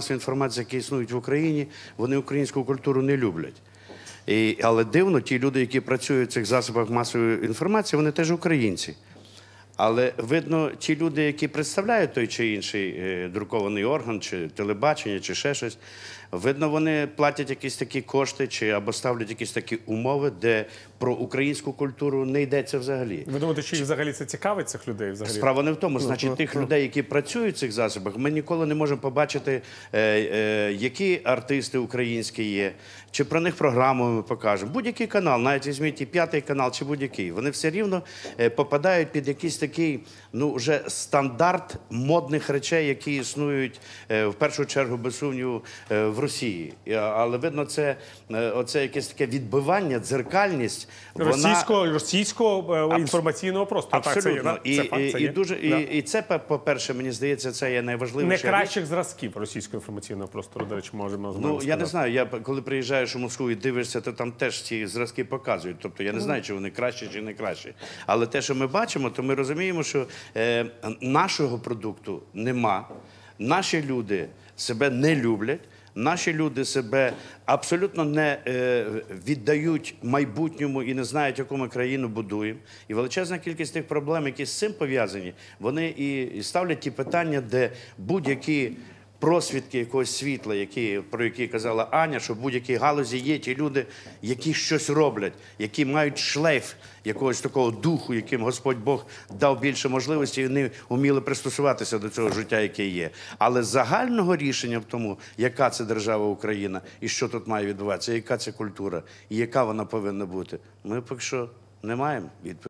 масової інформації, які існують в Україні, вони українську культуру не люблять. І, але дивно, ті люди, які працюють в цих засобах масової інформації, вони теж українці. Але видно, ті люди, які представляють той чи інший е, друкований орган, чи телебачення, чи ще щось, видно, вони платять якісь такі кошти, чи або ставлять якісь такі умови, де про українську культуру не йдеться взагалі. Ви думаєте, чи їх взагалі це цікавить цих людей? Взагалі? Справа не в тому, значить, тих людей, які працюють в цих засобах, ми ніколи не можемо побачити, е, е, які артисти українські є, чи про них програму ми покажемо. Будь-який канал, навіть візьміть і п'ятий канал, чи будь-який, вони все рівно попадають під якийсь такий, ну вже стандарт модних речей, які існують е, в першу чергу, без сумніву, е, в Росії. Але видно, це е, оце якесь таке відбивання, дзеркальність. вона- Російського, російського інформаційного простору. Так, це, є, Абсолютно. І, це і, і, дуже, Да. і, і це, по- по-перше, мені здається, це є найважливіше. кращих зразків російського інформаційного простору, до речі, можемо Ну, я не знаю, я коли приїжджаєш у Москву і дивишся, то там теж ці зразки показують. Тобто я не знаю, чи вони кращі, чи не кращі. Але те, що ми бачимо, то ми розуміємо, що е, нашого продукту нема. Наші люди себе не люблять. Наші люди себе абсолютно не е, віддають майбутньому і не знають, яку ми країну будуємо. І величезна кількість тих проблем, які з цим пов'язані, вони і ставлять ті питання, де будь-які просвідки якогось світла, які, про які казала Аня, що в будь-якій галузі є ті люди, які щось роблять, які мають шлейф якогось такого духу, яким Господь Бог дав більше можливостей, і вони вміли пристосуватися до цього життя, яке є. Але загального рішення в тому, яка це держава Україна і що тут має відбуватися, яка це культура, і яка вона повинна бути, ми поки що не маємо відповіді.